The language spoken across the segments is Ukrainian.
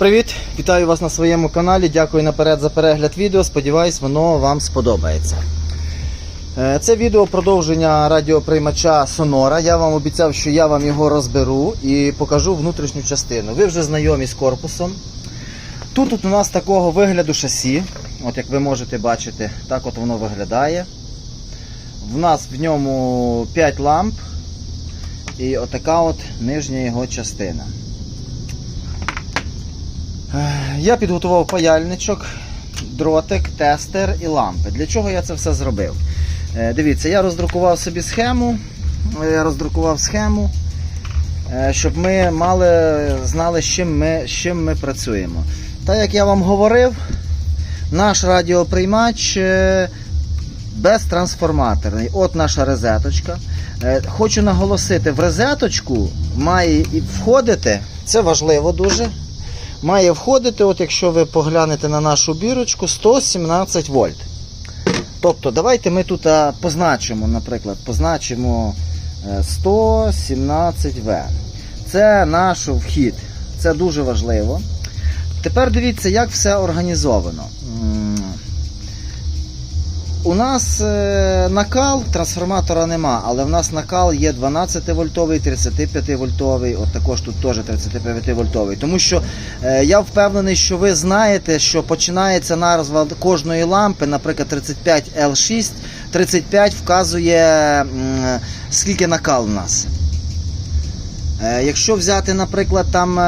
Привіт! Вітаю вас на своєму каналі. Дякую наперед за перегляд відео. Сподіваюсь, воно вам сподобається. Е, Це відео продовження радіоприймача Sonora. Я вам обіцяв, що я вам його розберу і покажу внутрішню частину. Ви вже знайомі з корпусом. Тут от у нас такого вигляду шасі, от як ви можете бачити, так от воно виглядає. В нас в ньому 5 ламп і отака от нижня його частина. Я підготував паяльничок, дротик, тестер і лампи. Для чого я це все зробив? Е, Дивіться, я роздрукував собі схему. е, Я роздрукував схему, е, щоб ми мали, знали, з чим ми, з чим ми працюємо. Так як я вам говорив, наш радіоприймач безтрансформаторний. От наша розеточка. Хочу наголосити, в розеточку має входити, це важливо дуже. Має входити, от якщо ви поглянете на нашу бірочку, 117 вольт. Тобто, давайте ми тут позначимо, наприклад, позначимо е, 117В. Це наш вхід. Це дуже важливо. Тепер дивіться, як все організовано. У нас е, накал трансформатора нема, але в нас накал є 12 вольтовий, 35 вольтовий, от також тут теж 35 вольтовий. Тому що е, я впевнений, що ви знаєте, що починається назва кожної лампи, наприклад, 35 L6, 35 вказує скільки накал у нас. Е, Якщо взяти, наприклад, там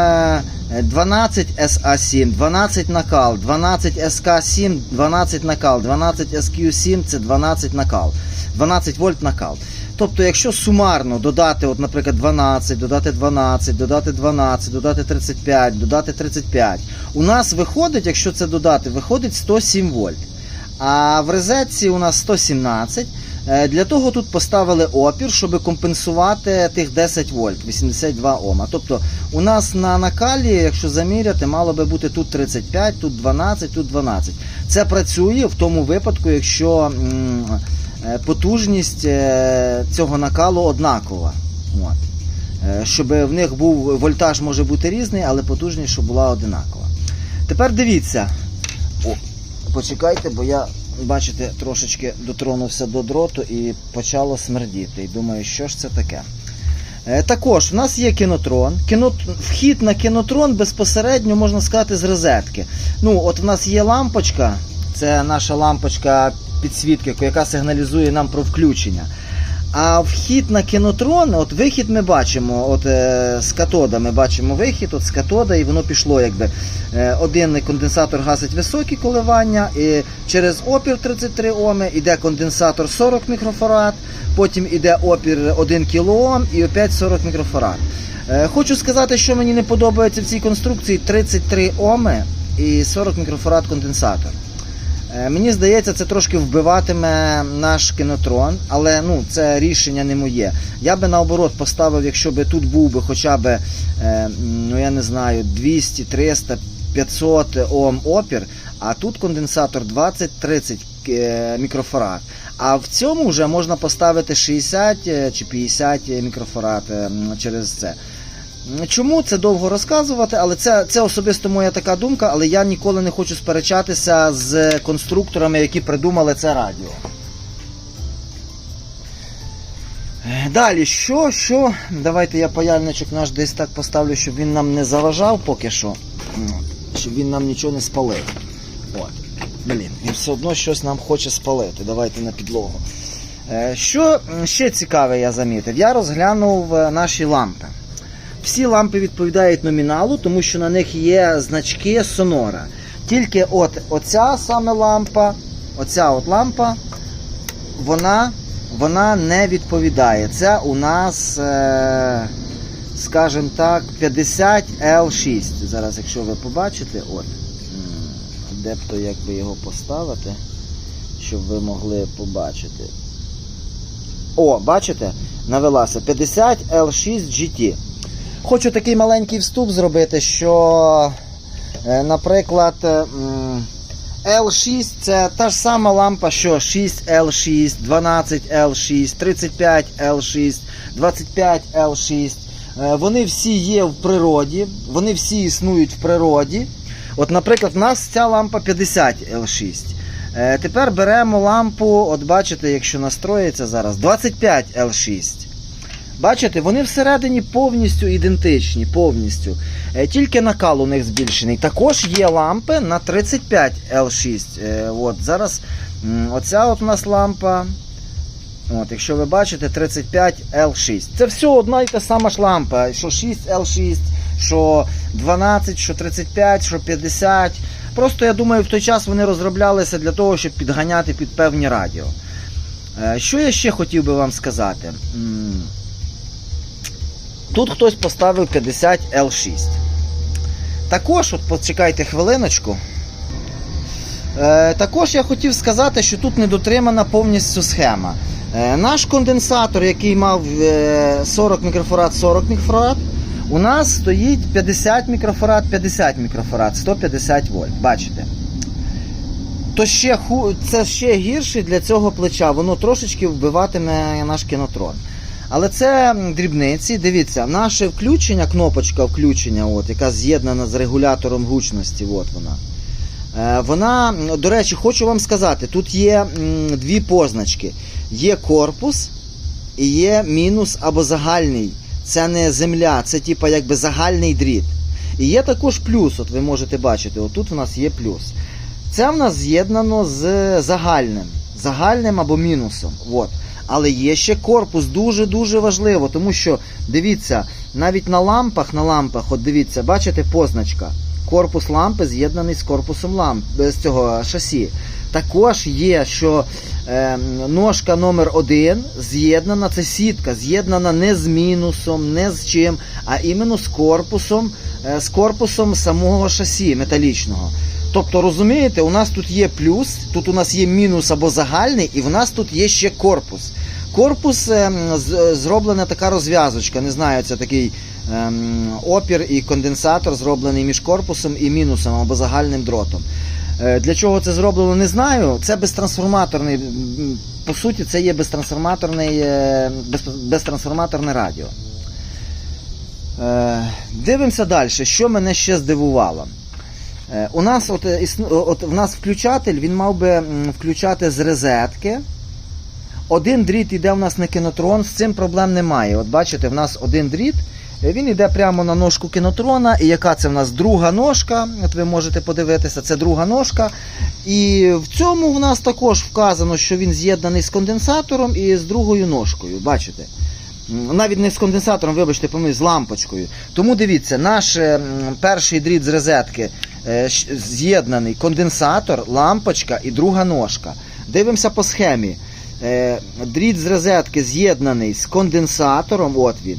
12 SA7, 12 накал, 12 SK7, 12 накал, 12 SQ7 це 12 накал, 12 вольт накал. Тобто, якщо сумарно додати, от, наприклад, 12, додати 12, додати 12, додати 35, додати 35, у нас виходить, якщо це додати, виходить 107 вольт. А в розетці у нас 117. Е, Для того тут поставили опір, щоб компенсувати тих 10 вольт, 82 Ома. Тобто у нас на накалі, якщо заміряти, мало би бути тут 35, тут 12, тут 12. Це працює в тому випадку, якщо е, потужність е, цього накалу однакова. От. Щоб в них був вольтаж може бути різний, але потужність щоб була одинакова. Тепер дивіться. О, почекайте, бо я, бачите, трошечки дотронувся до дроту і почало смердіти. І думаю, що ж це таке. Е, Також в нас є кінотрон. Кіно... Вхід на кінотрон безпосередньо можна сказати з розетки. Ну, от в нас є лампочка, це наша лампочка підсвітки, яка сигналізує нам про включення. А вхід на кінотрон, от вихід ми бачимо, от е, з катода ми бачимо вихід, от з катода, і воно пішло якби. Е, один конденсатор гасить високі коливання, і через опір 33 Оми йде конденсатор 40 мікрофарад, потім йде опір 1 кОм і опять 40 мікрофарад. Е, хочу сказати, що мені не подобається в цій конструкції 33 Оми і 40 мікрофарад конденсатор. Е, Мені здається, це трошки вбиватиме наш кінотрон, але ну, це рішення не моє. Я би наоборот поставив, якщо би тут був би хоча б, е, ну я не знаю, 200, 300, 500 Ом опір, а тут конденсатор 20-30 е, мікрофарад. А в цьому вже можна поставити 60 е, чи 50 мікрофарад через це. Чому це довго розказувати, але це, це особисто моя така думка, але я ніколи не хочу сперечатися з конструкторами, які придумали це радіо. Далі, що, що? Давайте я паяльничок наш десь так поставлю, щоб він нам не заважав поки що. Ну, Щоб він нам нічого не спалив. От. Блін, він все одно щось нам хоче спалити. Давайте на підлогу. Е, Що ще цікаве я замітив? Я розглянув е, наші лампи. Всі лампи відповідають номіналу, тому що на них є значки Sonora. Тільки от оця саме лампа, оця от лампа, вона, вона не відповідає. Це у нас, е, скажімо так, 50 L6. Зараз, якщо ви побачите, от, де б то як би його поставити, щоб ви могли побачити. О, бачите? Навелася 50 L6 GT. Хочу такий маленький вступ зробити, що, е, наприклад, е, L6 це та ж сама лампа, що 6L6, 12L6, 35L6, 25L6. Е, Вони всі є в природі, вони всі існують в природі. От, наприклад, в нас ця лампа 50 L6. Е, Тепер беремо лампу, от бачите, якщо настроїться зараз, 25 L6. Бачите, вони всередині повністю ідентичні, повністю. Е, Тільки накал у них збільшений. Також є лампи на 35 L6. Е, От, зараз оця от у нас лампа. От, якщо ви бачите, 35 L6. Це все одна і та сама ж лампа. Що 6 L6, що 12, що 35, що 50. Просто я думаю, в той час вони розроблялися для того, щоб підганяти під певні радіо. Е, Що я ще хотів би вам сказати? Тут хтось поставив 50 L6. Також, от почекайте хвилиночку. Е, також я хотів сказати, що тут не дотримана повністю схема. Е, наш конденсатор, який мав е, 40 мікрофарад, 40 мікрофарад, у нас стоїть 50 мікрофарад, 50 мікрофарад, 150 вольт. Бачите? То ще це ще гірше для цього плеча. Воно трошечки вбиватиме наш кінотрон. Але це дрібниці. Дивіться, наше включення, кнопочка включення, от, яка з'єднана з регулятором гучності, от вона. Е, Вона, до речі, хочу вам сказати, тут є дві позначки. Є корпус і є мінус або загальний. Це не земля, це типа якби загальний дріт. І є також плюс, от ви можете бачити, отут у нас є плюс. Це в нас з'єднано з загальним, загальним або мінусом. От. Але є ще корпус, дуже-дуже важливо, тому що дивіться, навіть на лампах, на лампах, от дивіться, бачите позначка. Корпус лампи з'єднаний з корпусом ламп, з цього шасі. Також є, що е, ножка номер 1 з'єднана, це сітка, з'єднана не з мінусом, не з чим, а іменно з корпусом, е, з корпусом самого шасі металічного. Тобто, розумієте, у нас тут є плюс, тут у нас є мінус або загальний, і в нас тут є ще корпус. Корпус ем, зроблена така розв'язочка, не знаю, це такий ем, опір і конденсатор зроблений між корпусом і мінусом або загальним дротом. Е, Для чого це зроблено, не знаю. Це безтрансформаторний, по суті, це є безтрансформаторний, е, без, безтрансформаторне радіо. Е, Дивимося далі, що мене ще здивувало. Е, У нас от, е, от в нас включатель, він мав би включати з розетки. Один дріт йде в нас на кінотрон, з цим проблем немає. От бачите, в нас один дріт, е, він йде прямо на ножку кінотрона. І яка це в нас друга ножка? От ви можете подивитися, це друга ножка. І в цьому в нас також вказано, що він з'єднаний з конденсатором і з другою ножкою. Бачите? Навіть не з конденсатором, вибачте, помилуюсь, з лампочкою. Тому дивіться, наш перший дріт з розетки з'єднаний конденсатор, лампочка і друга ножка. Дивимося по схемі. Е, Дріт з розетки з'єднаний з конденсатором, от він.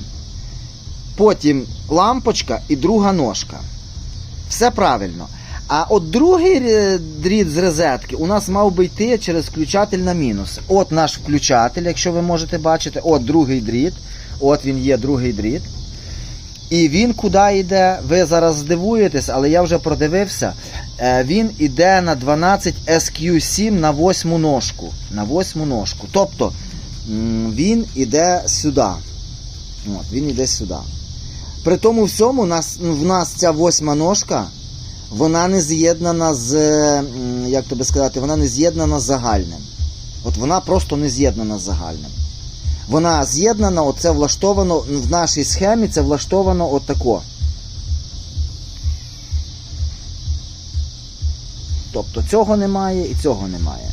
Потім лампочка і друга ножка. Все правильно. А от другий е, дріт з розетки у нас мав би йти через включатель на мінус. От наш включатель, якщо ви можете бачити, от другий дріт. От він є другий дріт. І він куди йде? Ви зараз здивуєтесь, але я вже продивився. Е, Він іде на 12 SQ7 на восьму ножку. На восьму ножку. Тобто він іде сюди. От, він іде сюди. При тому всьому нас, в нас ця восьма ножка, вона не з'єднана з, як тобі сказати, вона не з'єднана з загальним. От вона просто не з'єднана з загальним. Вона з'єднана, оце влаштовано в нашій схемі, це влаштовано отако. Тобто цього немає і цього немає.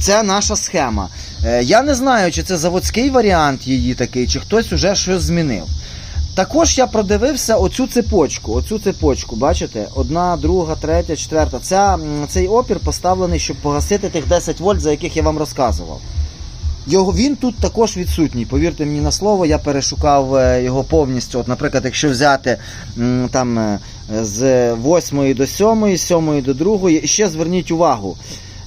Це наша схема. Е, Я не знаю, чи це заводський варіант її такий, чи хтось уже щось змінив. Також я продивився оцю цепочку. Оцю цепочку, бачите? Одна, друга, третя, четверта. Ця, цей опір поставлений, щоб погасити тих 10 вольт, за яких я вам розказував. Його, він тут також відсутній. Повірте мені на слово, я перешукав е, його повністю. От, наприклад, якщо взяти там е, з 8 до 7, з 7 до 2, і ще зверніть увагу.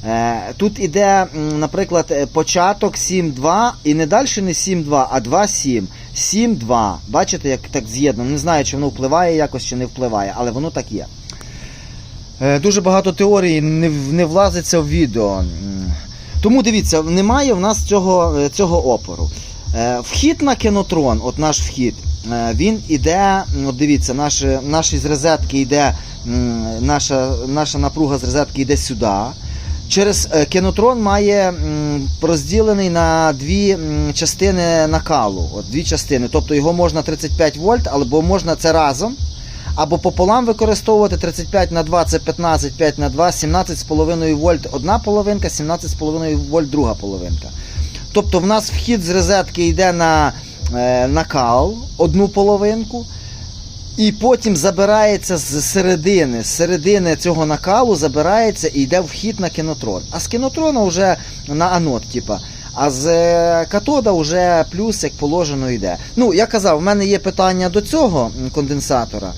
Е, Тут іде, наприклад, початок 7.2 і не далі не 7.2, а 2.7. 7.2. Бачите, як так з'єднано. Не знаю, чи воно впливає якось, чи не впливає, але воно так є. Дуже багато теорій не влазиться в відео. Тому дивіться, немає в нас цього, е, цього опору. Е, Вхід на кінотрон, от наш вхід, е, він іде, от дивіться, наш, наш із розетки йде, наша, наша напруга з розетки йде сюди. Через кінотрон має розділений на дві частини накалу. От дві частини. Тобто його можна 35 вольт, або можна це разом. Або пополам використовувати 35 на 2 це 15, 5 на 2, 17,5 вольт одна половинка, 17,5 вольт друга половинка. Тобто в нас вхід з розетки йде на е, накал, одну половинку, і потім забирається з середини, з середини цього накалу забирається і йде вхід на кінотрон. А з кінотрона вже на анод, типа. А з е, катода вже плюс, як положено, йде. Ну, я казав, в мене є питання до цього конденсатора.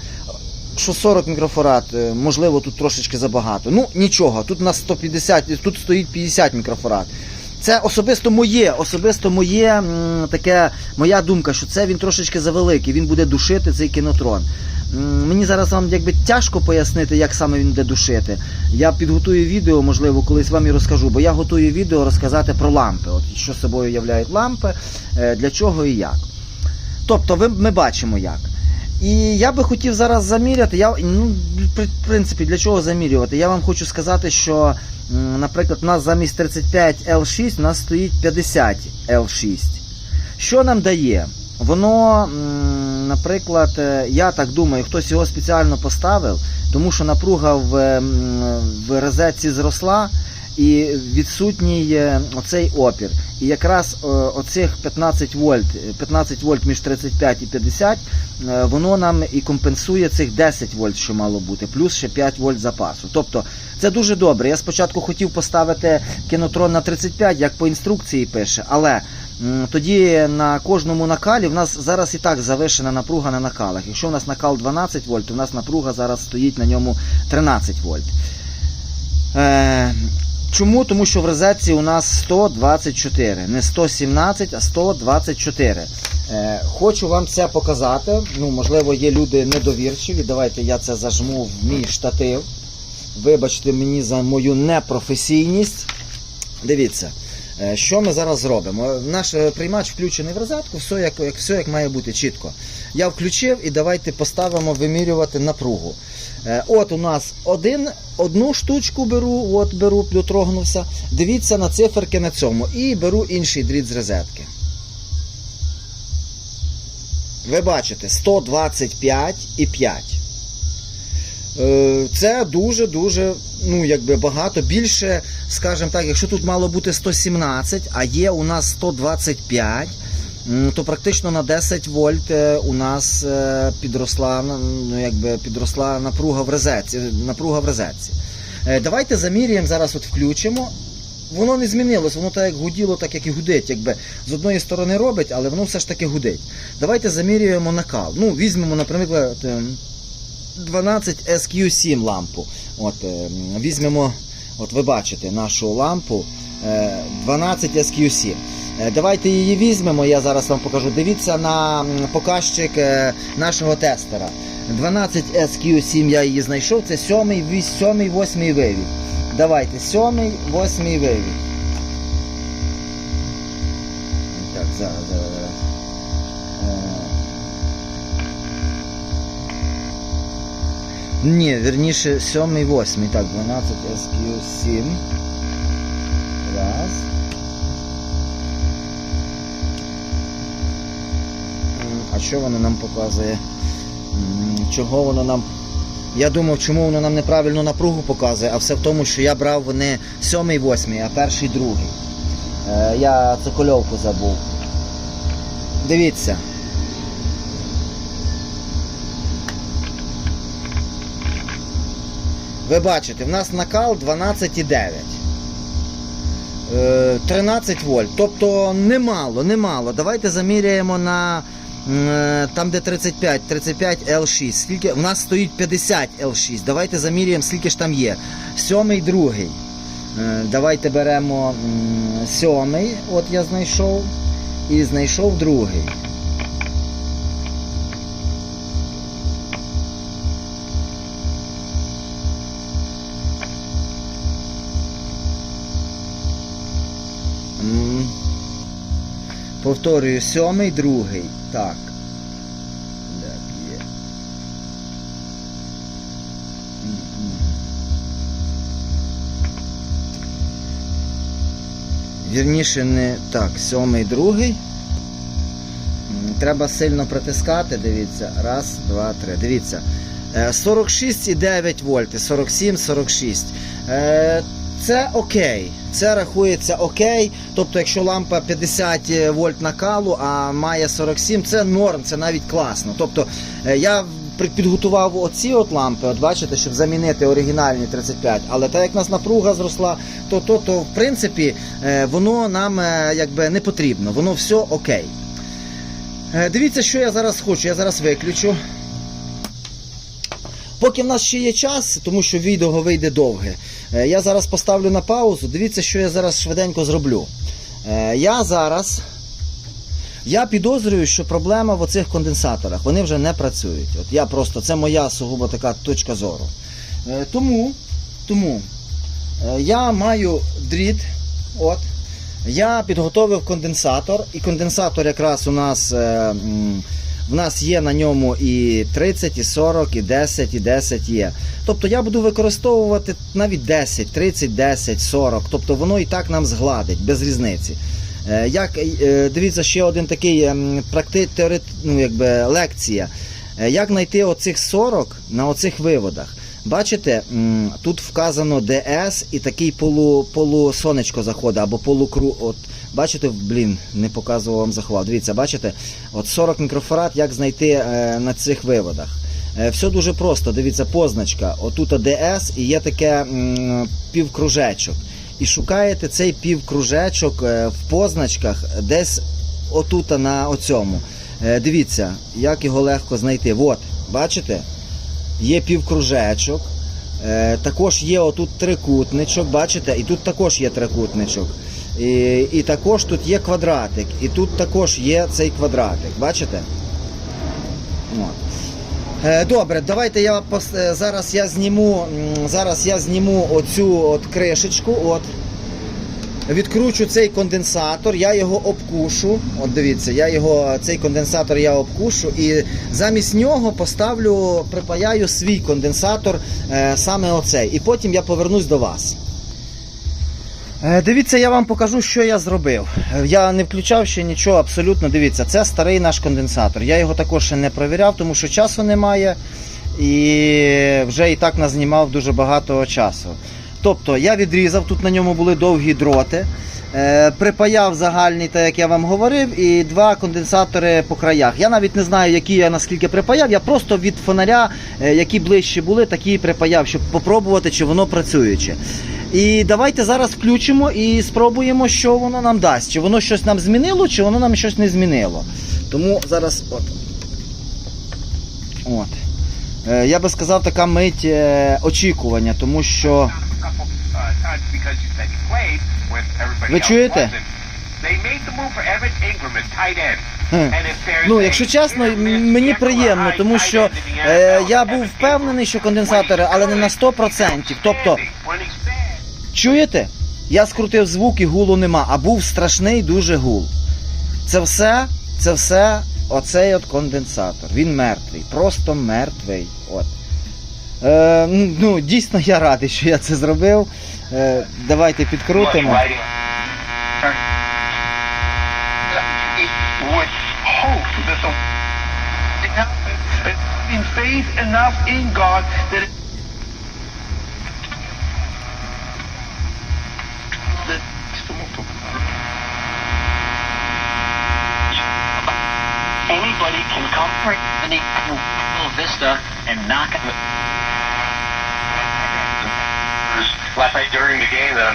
Що 40 мікрофарад, е, можливо, тут трошечки забагато. Ну, нічого, тут у нас 150, тут стоїть 50 мікрофарад. Це особисто моє, особисто моє таке, моя думка, що це він трошечки завеликий, він буде душити цей кінотрон. Мені зараз вам якби тяжко пояснити, як саме він буде душити. Я підготую відео, можливо, колись вам і розкажу, бо я готую відео розказати про лампи. От що собою являють лампи, е, для чого і як. Тобто, ви, ми бачимо як. І я би хотів зараз заміряти. Я, ну, в принципі, для чого замірювати? Я вам хочу сказати, що, наприклад, у нас замість 35 L6 у нас стоїть 50 L6. Що нам дає? Воно, наприклад, е, я так думаю, хтось його спеціально поставив, тому що напруга в, в розетці зросла і відсутній е, оцей опір. І якраз е, оцих 15 вольт, 15 вольт між 35 і 50, е, воно нам і компенсує цих 10 вольт, що мало бути, плюс ще 5 вольт запасу. Тобто це дуже добре. Я спочатку хотів поставити кінотрон на 35, як по інструкції пише, але тоді на кожному накалі в нас зараз і так завишена напруга на накалах. Якщо у нас накал 12 вольт, то у нас напруга зараз стоїть на ньому 13 вольт. Е, чому? Тому що в розетці у нас 124, не 117, а 124. Е, хочу вам це показати. Ну, можливо, є люди недовірчиві. Давайте я це зажму в мій штатив. Вибачте мені за мою непрофесійність. Дивіться, що ми зараз зробимо. Наш е, приймач включений в розетку, все як, як, все як має бути чітко. Я включив і давайте поставимо вимірювати напругу. Е, От у нас один, одну штучку беру, от беру, дотрогнувся. Дивіться на циферки на цьому. І беру інший дріт з розетки. Ви бачите, 125 і 5. Е, Це дуже-дуже, ну, якби багато. Більше, скажімо так, якщо тут мало бути 117, а є у нас 125, то практично на 10 вольт е, у нас е, підросла, ну, якби підросла напруга в розетці. Напруга в розетці. Е, Давайте заміряємо, зараз от включимо. Воно не змінилось, воно так як гуділо, так як і гудить. Якби з одної сторони робить, але воно все ж таки гудить. Давайте замірюємо накал. Ну, візьмемо, наприклад, ем, 12 SQ7 лампу. От, е, візьмемо, от ви бачите нашу лампу е, 12 SQ7. Е, Давайте її візьмемо, я зараз вам покажу. Дивіться на показчик е, нашого тестера. 12 SQ7 я її знайшов, це 7, 7, 8 вивід. Давайте, 7, 8 вивід. Так, зараз, зараз, зараз. Ні, вірніше 7 і 8. Так, 12 SQ7. Раз. А що воно нам показує? Чого воно нам. Я думав, чому воно нам неправильну напругу показує, а все в тому, що я брав не 7 і 8, а перший другий. Е, я цокольовку забув. Дивіться. Ви бачите, в нас накал 12,9. Е, 13 вольт. Тобто немало, немало. Давайте заміряємо на е, там, де 35, 35 L6. Скільки? У нас стоїть 50 L6. Давайте заміряємо, скільки ж там є. Сьомий, другий. Е, Давайте беремо сьомий, от я знайшов. І знайшов другий. Повторюю, сьомий, другий. Так. Так, є. Вірніше, не так, сьомий, другий. Треба сильно притискати, дивіться. Раз, два, три. Дивіться. Е, 46,9 вольти, 47, 46. Е, Це окей. Це рахується окей. Тобто, якщо лампа 50 вольт накалу, а має 47, це норм, це навіть класно. Тобто е, я підготував оці от лампи, от бачите, щоб замінити оригінальні 35. Але так як нас напруга зросла, то, то, то в принципі е, воно нам е, якби не потрібно, воно все окей. Е, Дивіться, що я зараз хочу. Я зараз виключу. Поки в нас ще є час, тому що відео вийде довге, е, я зараз поставлю на паузу. Дивіться, що я зараз швиденько зроблю. Е, Я зараз. Я підозрюю, що проблема в оцих конденсаторах. Вони вже не працюють. От я просто, це моя сугубо така точка зору. Е, Тому, тому е, я маю дріт. От. Я підготовив конденсатор, і конденсатор якраз у нас. В нас є на ньому і 30, і 40, і 10, і 10 є. Тобто я буду використовувати навіть 10, 30, 10, 40. Тобто воно і так нам згладить, без різниці. Е, Як, е, дивіться, ще один такий ем, практи, теорет, ну, якби, лекція. Е, Як знайти оцих 40 на оцих виводах? Бачите, тут вказано DS і такий полу, полусонечко заходить або полукру. От, бачите, блін, не показував вам захват. Дивіться, бачите, от 40 мікрофарад, як знайти е, на цих виводах. Е, все дуже просто. Дивіться, позначка. Отут DS і є таке півкружечок. І шукаєте цей півкружечок е, в позначках десь отут на оцьому. Дивіться, як його легко знайти. От, бачите? Є півкружечок. Також є отут трикутничок, бачите, і тут також є трикутничок. І, і також тут є квадратик, і тут також є цей квадратик. Бачите? От. Е, Добре, давайте я е, зараз я зніму зараз я зніму оцю от кришечку. От. Відкручу цей конденсатор, я його обкушу. От дивіться, я його, цей конденсатор я обкушу і замість нього поставлю, припаяю свій конденсатор, е, саме оцей. І потім я повернусь до вас. Е, Дивіться, я вам покажу, що я зробив. Е, Я не включав ще нічого абсолютно. Дивіться, це старий наш конденсатор. Я його також ще не провіряв, тому що часу немає. І вже і так назнімав дуже багато часу. Тобто я відрізав, тут на ньому були довгі дроти. Е, припаяв загальний, так як я вам говорив, і два конденсатори по краях. Я навіть не знаю, які я наскільки припаяв. Я просто від фонаря, які ближче були, такі припаяв, щоб попробувати, чи воно працююче. І давайте зараз включимо і спробуємо, що воно нам дасть. Чи воно щось нам змінило, чи воно нам щось не змінило. Тому зараз от. От. Е, Я би сказав, така мить е, очікування, тому що. Ви чуєте? Ну, якщо чесно, мені приємно, тому що е, я був впевнений, що конденсатори, але не на 100%. Тобто, чуєте? Я скрутив звук і гулу нема, а був страшний дуже гул. Це все, це все оцей от конденсатор. Він мертвий, просто мертвий. От. Е, ну, дійсно я радий, що я це зробив. Е, давайте підкрутимо. faith enough in God that it, Anybody can come for any Vista and knock it.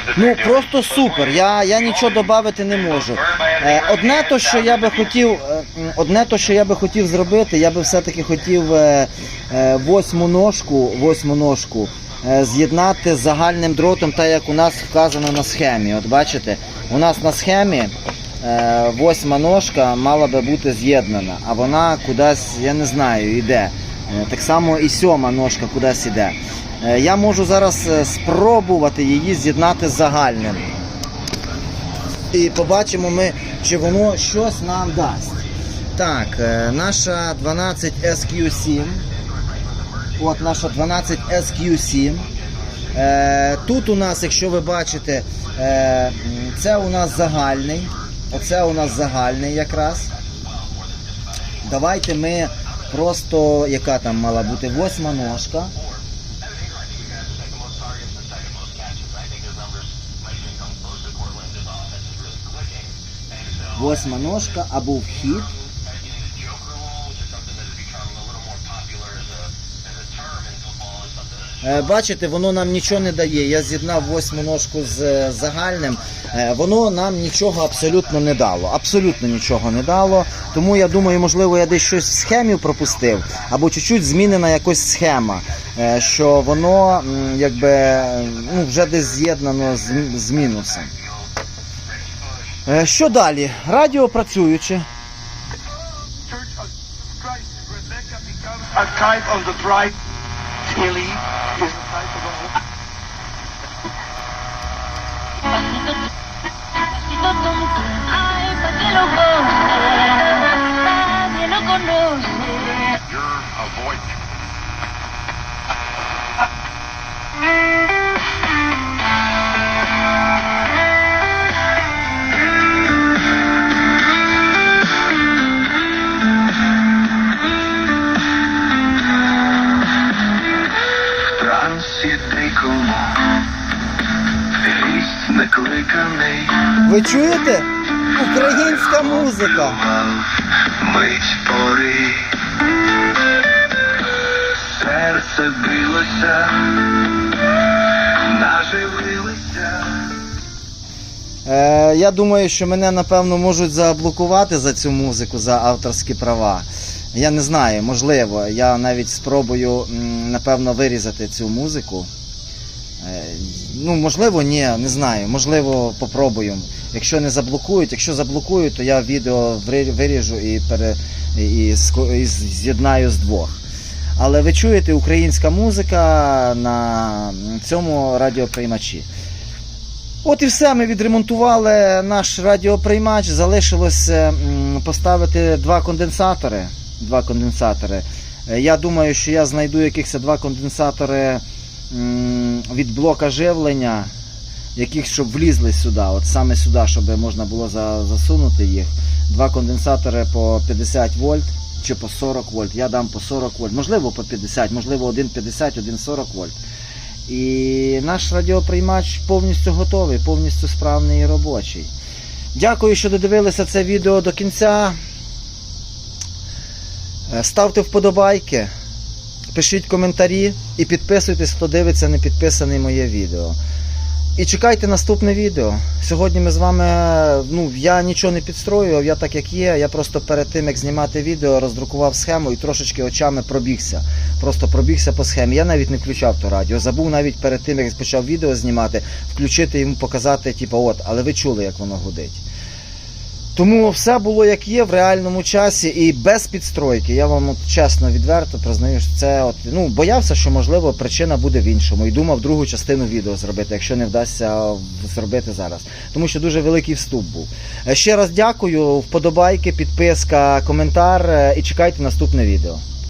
sitting Ну просто супер. Я, я нічого додати не можу. Е, Одне то, що я би хотів, е, одне то, що я би хотів зробити, я би все-таки хотів е, восьму ножку, восьму ножку з'єднати з загальним дротом, так як у нас вказано на схемі. От бачите, у нас на схемі восьма ножка мала би бути з'єднана, а вона кудись, я не знаю, йде. Е, Так само і сьома ножка кудись іде. Е, Я можу зараз е, спробувати її з'єднати з загальним. І побачимо ми, чи воно щось нам дасть. Так, е, наша 12 SQ7. От наша 12 SQ7. Е, тут у нас, якщо ви бачите, е, це у нас загальний. Оце у нас загальний якраз. Давайте ми просто, яка там мала бути, восьма ножка. Восьма ножка або вхід. Бачите, воно нам нічого не дає. Я з'єднав восьму ножку з е, загальним. Е, Воно нам нічого абсолютно не дало. Абсолютно нічого не дало. Тому я думаю, можливо, я десь щось в схемі пропустив, або чуть-чуть змінена якось схема, е, що воно якби е, ну, вже десь з'єднано з, з мінусом. Е, Що далі? Радіо працююче. A type of the bride. Tilly right to go Ви чуєте? Українська музика. мить пори. Серце билося, наживилося. Е, я думаю, що мене напевно можуть заблокувати за цю музику, за авторські права. Я не знаю, можливо. Я навіть спробую напевно вирізати цю музику. Е, ну, можливо, ні, не знаю. Можливо, попробую. Якщо не заблокують, якщо заблокують, то я відео виріжу і, пере, і, з'єднаю з двох. Але ви чуєте українська музика на цьому радіоприймачі. От і все, ми відремонтували наш радіоприймач. Залишилось е, поставити два конденсатори. Два конденсатори. Е, Я думаю, що я знайду якихось два конденсатори від блока живлення, яких щоб влізли сюди, от саме сюди, щоб можна було засунути їх. Два конденсатори по 50 вольт чи по 40 вольт. Я дам по 40 вольт, можливо по 50, можливо 1,50, 1,40 вольт. І наш радіоприймач повністю готовий, повністю справний і робочий. Дякую, що додивилися це відео до кінця. Е, Ставте вподобайки, пишіть коментарі і підписуйтесь, хто дивиться не підписаний моє відео. І чекайте наступне відео. Сьогодні ми з вами. Ну, я нічого не підстроював, я так як є. Я просто перед тим, як знімати відео, роздрукував схему і трошечки очами пробігся. Просто пробігся по схемі. Я навіть не включав то радіо. Забув навіть перед тим, як почав відео знімати, включити йому показати, типу, от, але ви чули, як воно гудить. Тому все було як є в реальному часі і без підстройки. Я вам от чесно відверто признаю, що це от ну боявся, що можливо причина буде в іншому. І думав другу частину відео зробити, якщо не вдасться зробити зараз. Тому що дуже великий вступ був. Е, Ще раз дякую, вподобайки, підписка, коментар е, і чекайте наступне відео.